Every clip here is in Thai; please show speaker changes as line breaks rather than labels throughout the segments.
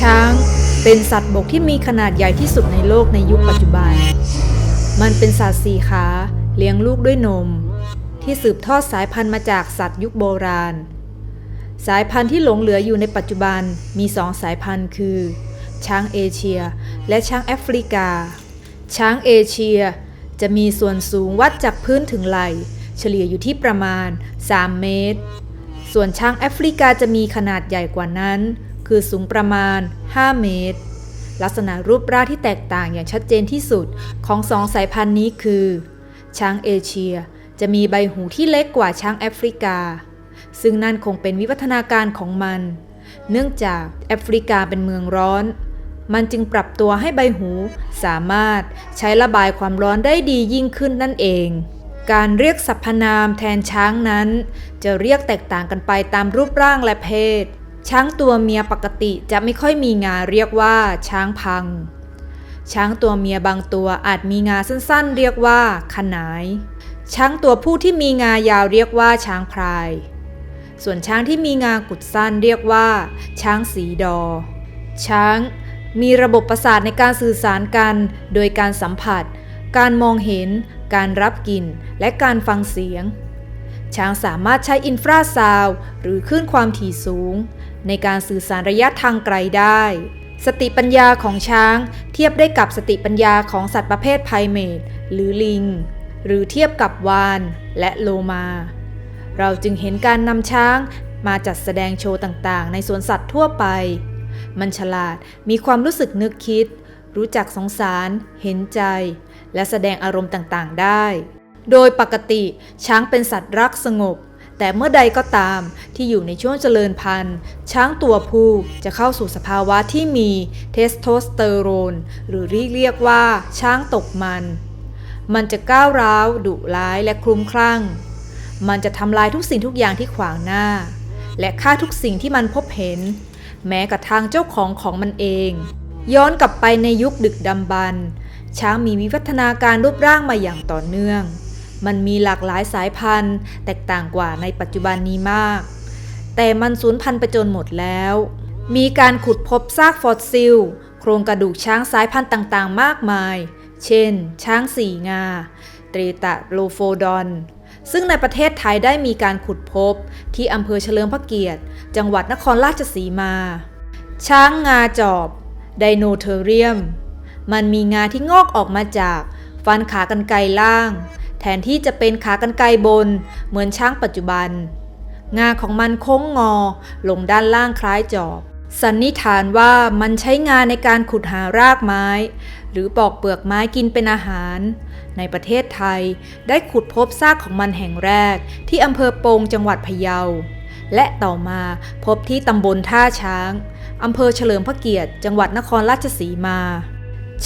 ช้างเป็นสัตว์บกที่มีขนาดใหญ่ที่สุดในโลกในยุคปัจจุบัน มันเป็นสัตว์สี่ขาเลี้ยงลูกด้วยนม ที่สืบทอดสายพันธุ์มาจากสัตว์ยุคโบราณ สายพันธุ์ที่หลงเหลืออยู่ในปัจจุบันมีสองสายพันธุ์คือ ช้างเอเชีย และช้างแอฟริกา ช้างเอเชีย จะมีส่วนสูงวัดจากพื้นถึงไหล่เฉลี่ยอยู่ที่ประมาณ 3 เมตร ส่วนช้างแอฟริกาจะมีขนาดใหญ่กว่านั้น คือสูงประมาณ 5 เมตร ลักษณะรูปร่างที่แตกต่างอย่างชัดเจนที่สุดของสองสายพันธุ์นี้คือ ช้างเอเชียจะมีใบหูที่เล็กกว่าช้างแอฟริกา ซึ่งนั่นคงเป็นวิวัฒนาการของมัน เนื่องจากแอฟริกาเป็นเมืองร้อน มันจึงปรับตัวให้ใบหูสามารถใช้ระบายความร้อนได้ดียิ่งขึ้นนั่นเองการเรียกสรรพนามแทนช้างนั้น จะเรียกแตกต่างกันไปตามรูปร่างและเพศ ช้างตัวเมียปกติจะไม่ค่อยมีงาเรียกว่า ช้างพัง ช้างตัวเมียบางตัวอาจมีงาสั้นๆ เรียกว่า ขนาย ช้างตัวผู้ที่มีงายาวเรียกว่า ช้างพลาย ส่วนช้างที่มีงากุดสั้นเรียกว่า ช้างสีดอ ช้างมีระบบประสาทในการสื่อสารกัน โดยการสัมผัส การมองเห็น การรับกลิ่น และการฟังเสียง ช้างสามารถใช้อินฟราซาวด์หรือคลื่นความถี่สูง ในการสื่อสารระยะทางไกลได้ สติปัญญาของช้างเทียบได้กับสติปัญญาของสัตว์ประเภทไพรเมทหรือลิง หรือเทียบกับวานและโลมา เราจึงเห็นการนำช้างมาจัดแสดงโชว์ต่างๆ ในสวนสัตว์ทั่วไป มันฉลาดมีความรู้สึกนึกคิด รู้จักสงสาร เห็นใจ และแสดงอารมณ์ต่างๆ ได้ โดยปกติช้างเป็นสัตว์รักสงบ แต่เมื่อใดก็ตามที่อยู่ในช่วงเจริญพันธุ์ ช้างตัวผู้จะเข้าสู่สภาวะที่มีเทสโทสเตอโรน หรือที่เรียกว่าช้างตกมัน มันจะก้าวร้าว ดุร้ายและคลุมคลั่ง มันจะทำลายทุกสิ่งทุกอย่างที่ขวางหน้า และฆ่าทุกสิ่งที่มันพบเห็น แม้กระทั่งเจ้าของของมันเอง ย้อนกลับไปในยุคดึกดำบรรพ์ช้างมีวิวัฒนาการรูปร่างมาอย่างต่อเนื่อง มันมีหลากหลายสายพันธุ์ แตกต่างกว่าในปัจจุบันนี้มาก แต่มันสูญพันธุ์ไปจนหมดแล้ว มีการขุดพบซากฟอสซิล โครงกระดูกช้างสายพันธุ์ต่างๆ มากมาย เช่น ช้างสี่งา เตรตะโลโฟดอน ซึ่งในประเทศไทยได้มีการขุดพบที่อำเภอเฉลิมพระเกียรติ จังหวัดนครราชสีมา ช้างงาจอบไดโนเทอเรียม มันมีงาที่งอกออกมาจากฟันขากรรไกรล่าง แทนที่จะเป็นขากรรไกรบน เหมือนช้างปัจจุบัน งาของมันโค้งงอ ลงด้านล่างคล้ายจอบ สันนิษฐานว่ามันใช้งาในการขุดหารากไม้ หรือปอกเปลือกไม้กินเป็นอาหาร ในประเทศไทยได้ขุดพบซากของมันแห่งแรก ที่อำเภอโปงจังหวัดพะเยา และต่อมาพบที่ตำบลท่าช้างอำเภอเฉลิมพระเกียรติ จังหวัดนครราชสีมา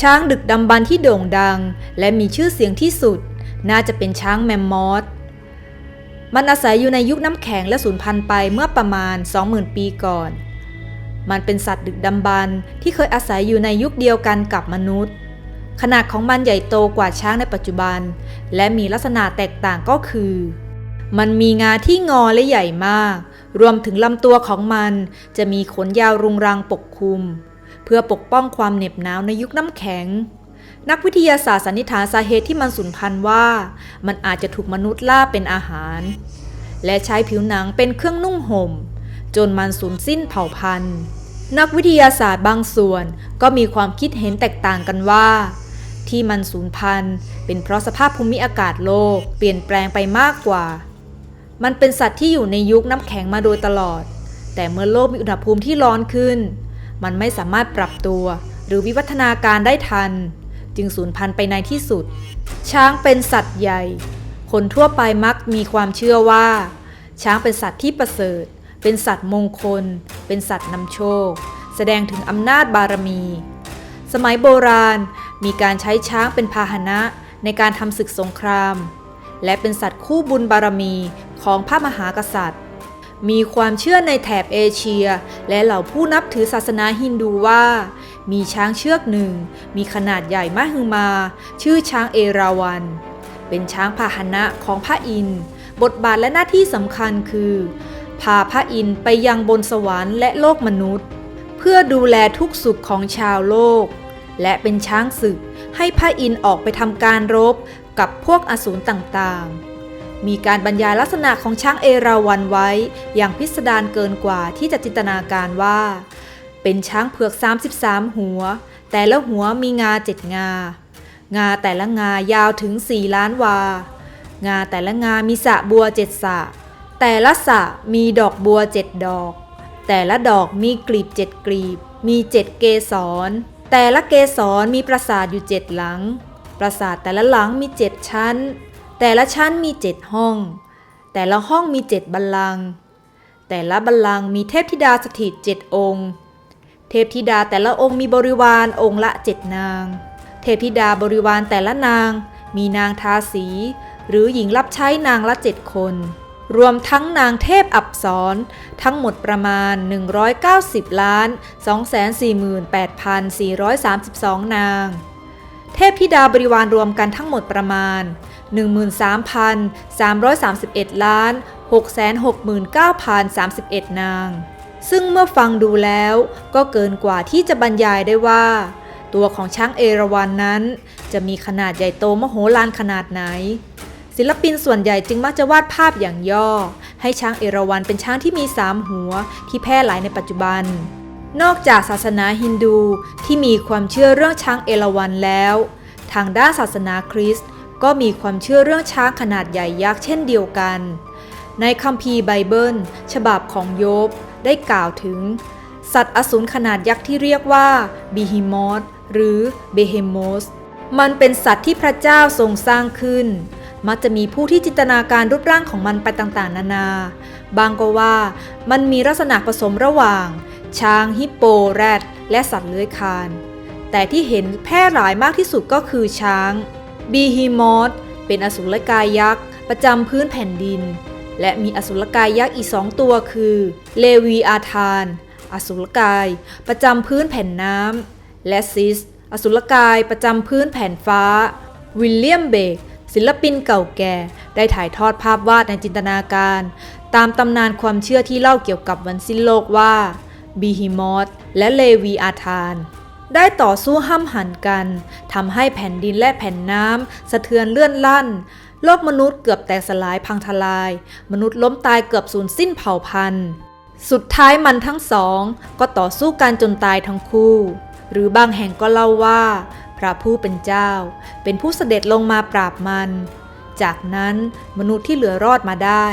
ช้างดึกดำบรรที่โด่งดัง และมีชื่อเสียงที่สุด น่าจะเป็นช้างแมมมอสมันอาศัยอยู่ในยุคน้ำแข็งและสูญพันธุ์ไปเมื่อประมาณ 20,000 ปีก่อน มันเป็นสัตว์ดึกดำบรรพ์ที่เคยอาศัยอยู่ในยุคเดียวกันกับมนุษย์ ขนาดของมันใหญ่โตกว่าช้างในปัจจุบัน และมีลักษณะแตกต่างก็คือ มันมีงาที่งอและใหญ่มาก รวมถึงลำตัวของมันจะมีขนยาวรุงรังปกคลุม เพื่อปกป้องความเหน็บหนาวในยุคน้ำแข็ง นักวิทยาศาสตร์สันนิษฐานสาเหตุที่มันสูญพันธุ์ว่า มันอาจจะถูกมนุษย์ล่าเป็นอาหาร และใช้ผิวหนังเป็นเครื่องนุ่งห่ม จนมันสูญสิ้นเผ่าพันธุ์ นักวิทยาศาสตร์บางส่วนก็มีความคิดเห็นแตกต่างกันว่า ที่มันสูญพันธุ์ เป็นเพราะสภาพภูมิอากาศโลกเปลี่ยนแปลงไปมากกว่า มันเป็นสัตว์ที่อยู่ในยุคน้ำแข็งมาโดยตลอด แต่เมื่อโลกมีอุณหภูมิที่ร้อนขึ้น มันไม่สามารถปรับตัว หรือวิวัฒนาการได้ทัน จึงสูญพันธุ์ไปในที่สุด ช้างเป็นสัตว์ใหญ่ คนทั่วไปมักมีความเชื่อว่า ช้างเป็นสัตว์ที่ประเสริฐ เป็นสัตว์มงคล เป็นสัตว์นำโชค แสดงถึงอำนาจบารมี สมัยโบราณมีการใช้ช้างเป็นพาหนะในการทำศึกสงคราม และเป็นสัตว์คู่บุญบารมีของพระมหากษัตริย์ มีความเชื่อในแถบเอเชีย และเหล่าผู้นับถือศาสนาฮินดูว่า มีช้างเชือกหนึ่ง มีขนาดใหญ่มหึมา ชื่อช้างเอราวัณเป็นช้างพาหนะของพระอินทร์บทบาทและหน้าที่สำคัญคือ พาพระอินทร์ไปยังบนสวรรค์และโลกมนุษย์ เพื่อดูแลทุกสุขของชาวโลก และเป็นช้างศึกให้พระอินทร์ออกไปทำการรบกับพวกอสูรต่างๆมีการบรรยายลักษณะของช้างเอราวัณไว้ อย่างพิสดารเกินกว่าที่จะจินตนาการว่า เป็นช้างเผือก 33 หัว แต่ละหัวมีงาเจ็ดงา งาแต่ละงายาวถึง 4 ล้านวา งาแต่ละงามีสะบัวเจ็ดสะ แต่ละสะมีดอกบัวเจ็ดดอก แต่ละดอกมีกลีบเจ็ดกลีบ มีเจ็ดเกสร แต่ละเกสรมีปราสาทอยู่เจ็ดหลัง ปราสาทแต่ละหลังมีเจ็ดชั้น แต่ละชั้นมีเจ็ดห้อง แต่ละห้องมีเจ็ดบัลลังก์แต่ละบัลลังก์มีเทพธิดาสถิตเจ็ดองค์ เทพธิดาแต่ละองค์มีบริวารองค์ละเจ็ดนาง เทพธิดาบริวารแต่ละนาง มีนางทาสี หรือหญิงรับใช้นางละเจ็ดคน รวมทั้งนางเทพอับสรทั้งหมดประมาณ 190ล้าน248,432 นาง เทพธิดาบริวารรวมกันทั้งหมดประมาณ 13,331ล้าน669,031 นาง ซึ่งเมื่อฟังดูแล้วก็เกินกว่าที่จะบรรยายได้ว่า ตัวของช้างเอราวัณนนั้น จะมีขนาดใหญ่โตมโหฬารขนาดไหน ศิลปินส่วนใหญ่จึงมักจะวาดภาพอย่างย่อ ให้ช้างเอราวัณเป็นช้างที่มีสามหัวที่แพร่หลายในปัจจุบัน นอกจากศาสนาฮินดูที่มีความเชื่อเรื่องช้างเอราวัณแล้ว ทางด้านศาสนาคริสต์ก็มีความเชื่อเรื่องช้างขนาดใหญ่ยักษ์เช่นเดียวกัน ในคัมภีร์ไบเบิล ฉบับของโยบ ได้กล่าวถึง สัตว์อสูรขนาดยักษ์ที่เรียกว่าบีฮิมอสหรือเบเฮโมสมันเป็นสัตว์ที่พระเจ้าทรงสร้างขึ้น มักจะมีผู้ที่จินตนาการรูปร่างของมันไปต่างๆ นานา บางก็ว่ามันมีลักษณะผสมระหว่าง ช้างฮิปโปแรด และสัตว์เลื้อยคลาน แต่ที่เห็นแพร่หลายมากที่สุดก็คือช้างบีฮิมอสเป็นอสุรกายยักษ์ ประจำพื้นแผ่นดิน และมีอสุรกายยักษ์อีกสองตัวคือ เลวีอาธาน อสุรกาย ประจำพื้นแผ่นน้ำและซิส อสุรกายประจำพื้นแผ่นฟ้า วิลเลียมเบกศิลปินเก่าแก่ได้ถ่ายทอดภาพวาดในจินตนาการ ตามตำนานความเชื่อที่เล่าเกี่ยวกับวันสิ้นโลกว่าบีฮิมอสและเลวีอาธาน ได้ต่อสู้ห้ำหันกันทำให้แผ่นดินและแผ่นน้ำสะเทือนเลื่อนลั่น โลกมนุษย์เกือบแตกสลายพังทลาย มนุษย์ล้มตายเกือบสูญสิ้นเผ่าพันธุ์ สุดท้ายมันทั้งสอง ก็ต่อสู้กันจนตายทั้งคู่ หรือบางแห่งก็เล่าว่า พระผู้เป็นเจ้า เป็นผู้เสด็จลงมาปราบมัน จากนั้นมนุษย์ที่เหลือรอดมาได้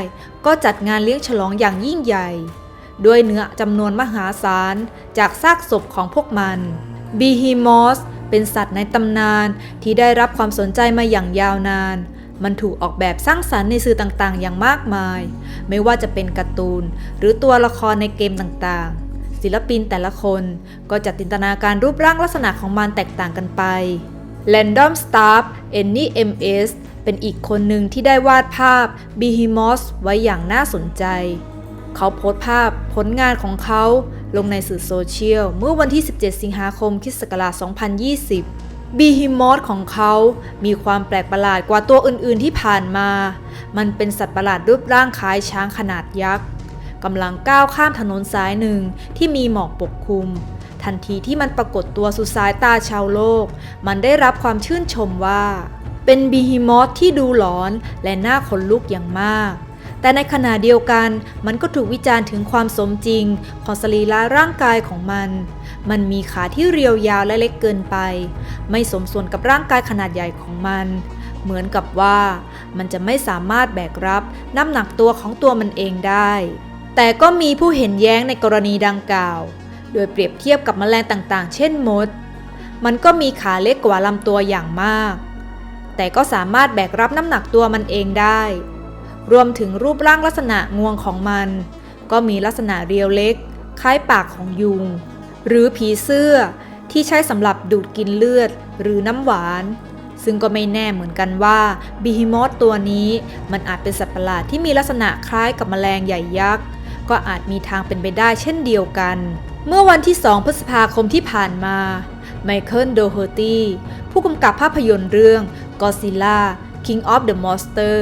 ก็จัดงานเลี้ยงฉลองอย่างยิ่งใหญ่ด้วยเนื้อจำนวนมหาศาลจากซากศพของพวกมันบีฮิมอสเป็นสัตว์ในตำนานที่ได้รับความสนใจมาอย่างยาวนาน มันถูกออกแบบสร้างสรรค์ในสื่อต่างๆ อย่างมากมาย ไม่ว่าจะเป็นการ์ตูน หรือตัวละครในเกมต่างๆ ศิลปินแต่ละคนก็จะจินตนาการรูปร่างลักษณะของมันแตกต่างกันไป Random Staff a n n i e MS เป็นอีกคนหนึ่งที่ได้วาดภาพ Behemoth ไว้อย่างน่าสนใจ เขาโพสต์ภาพผลงานของเขาลงในสื่อโซเชียลเมื่อวันที่ 17 สิงหาคมคศ2020 บีฮิมอสของเขามีความแปลกประหลาดกว่าตัวอื่นๆที่ผ่านมา มันเป็นสัตว์ประหลาดรูปร่างคล้ายช้างขนาดยักษ์กำลังก้าวข้ามถนนสายหนึ่งที่มีหมอกปกคลุม ทันทีที่มันปรากฏตัวสู่สายตาชาวโลก มันได้รับความชื่นชมว่า เป็นบีฮิมอสที่ดูหลอนและน่าขนลุกอย่างมาก แต่ในขณะเดียวกันมันก็ถูกวิจารณ์ถึงความสมจริง ของสรีระร่างกายของมัน มันมีขาที่เรียวยาวและเล็กเกินไป ไม่สมส่วนกับร่างกายขนาดใหญ่ของมัน เหมือนกับว่ามันจะไม่สามารถแบกรับน้ำหนักตัวของตัวมันเองได้ แต่ก็มีผู้เห็นแย้งในกรณีดังกล่าว โดยเปรียบเทียบกับแมลงต่างๆ เช่นมด มันก็มีขาเล็กกว่าลำตัวอย่างมาก แต่ก็สามารถแบกรับน้ำหนักตัวมันเองได้ รวมถึงรูปร่างลักษณะงวงของมัน ก็มีลักษณะเรียวเล็ก คล้ายปากของยุง หรือผีเสื้อที่ใช้สำหรับดูดกินเลือดหรือน้ำหวาน ซึ่งก็ไม่แน่เหมือนกันว่าบีฮิมอสตัวนี้มันอาจเป็นสัตว์ประหลาดที่มีลักษณะคล้ายกับแมลงใหญ่ยักษ์ก็อาจมีทางเป็นไปได้เช่นเดียวกัน เมื่อวันที่ 2 พฤษภาคมที่ผ่านมาไมเคิลโดเฮอร์ตี้ผู้กำกับภาพยนตร์เรื่อง Godzilla King of the Monster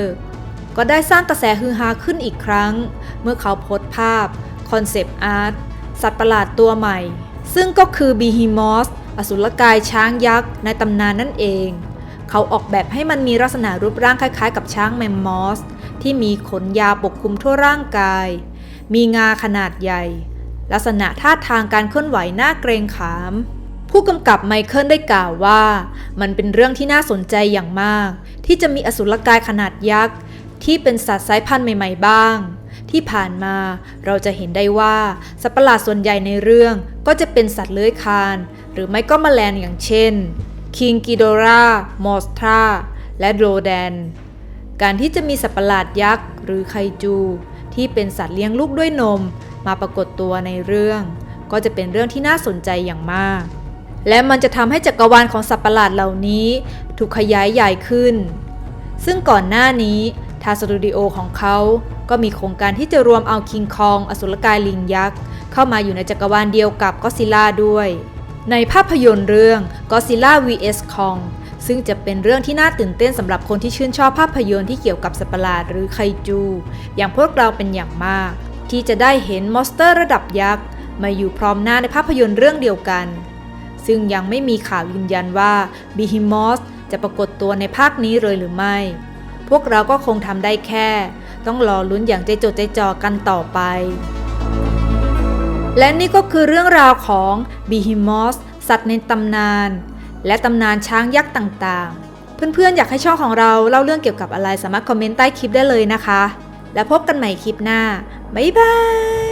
ก็ได้สร้างกระแสฮือฮาขึ้นอีกครั้ง เมื่อเขาโพสต์ภาพ คอนเซปต์อาร์ตสัตว์ประหลาดตัวใหม่ ซึ่งก็คือบีฮิมอสอสุรกายช้างยักษ์ในตำนานนั่นเอง เขาออกแบบให้มันมีลักษณะรูปร่างคล้าย ๆ กับช้างแมมมอส ที่มีขนยาวปกคลุมทั่วร่างกาย มีงาขนาดใหญ่ ลักษณะท่าทางการเคลื่อนไหวน่าเกรงขาม ผู้กำกับไมเคิลได้กล่าวว่า มันเป็นเรื่องที่น่าสนใจอย่างมาก ที่จะมีอสุรกายขนาดยักษ์ ที่เป็นสัตว์สายพันธุ์ใหม่ ๆ บ้าง ที่ผ่านมาเราจะเห็นได้ว่าสัตว์ประหลาดส่วนใหญ่ในเรื่องก็จะเป็นสัตว์เลื้อยคลาน หรือไม่ก็แมลงอย่างเช่นคิงกิโดรามอสทราและโรแดน การที่จะมีสัตว์ประหลาดยักษ์หรือไคจู ที่เป็นสัตว์เลี้ยงลูกด้วยนม มาปรากฏตัวในเรื่อง ก็จะเป็นเรื่องที่น่าสนใจอย่างมาก และมันจะทำให้จักรวาลของสัตว์ประหลาดเหล่านี้ ถูกขยายใหญ่ขึ้น ซึ่งก่อนหน้านี้างสตูดิโอของเขาก็มีโครงการที่จะรวมเอาคิงคองอสุรกายลิงยักษ์ เข้ามาอยู่ในจักรวาลเดียวกับก็ซิล่าด้วย ในภาพยนตร์เรื่อง Godzilla vs Kong ซึ่งจะเป็นเรื่องที่น่าตื่นเต้นสำหรับคนที่ชื่นชอบภาพยนตร์ที่เกี่ยวกับสัตว์ประหลาดหรือไคจู อย่างพวกเราเป็นอย่างมาก ที่จะได้เห็นมอนสเตอร์ระดับยักษ์มาอยู่พร้อมหน้าในภาพยนตร์เรื่องเดียวกัน ซึ่งยังไม่มีข่าวยืนยันว่าบีฮิมอสจะปรากฏตัวในภาคนี้เลยหรือไม่ พวกเราก็คงทำได้แค่ ต้องรอลุ้นอย่างใจจดใจจ่อกันต่อไป และนี่ก็คือเรื่องราวของบีฮิมอสสัตว์ในตำนาน และตำนานช้างยักษ์ต่างๆ เพื่อนๆ อยากให้ช่องของเราเล่าเรื่องเกี่ยวกับอะไรสามารถคอมเมนต์ใต้คลิปได้เลยนะคะ แล้วพบกันใหม่คลิปหน้า บ๊ายบาย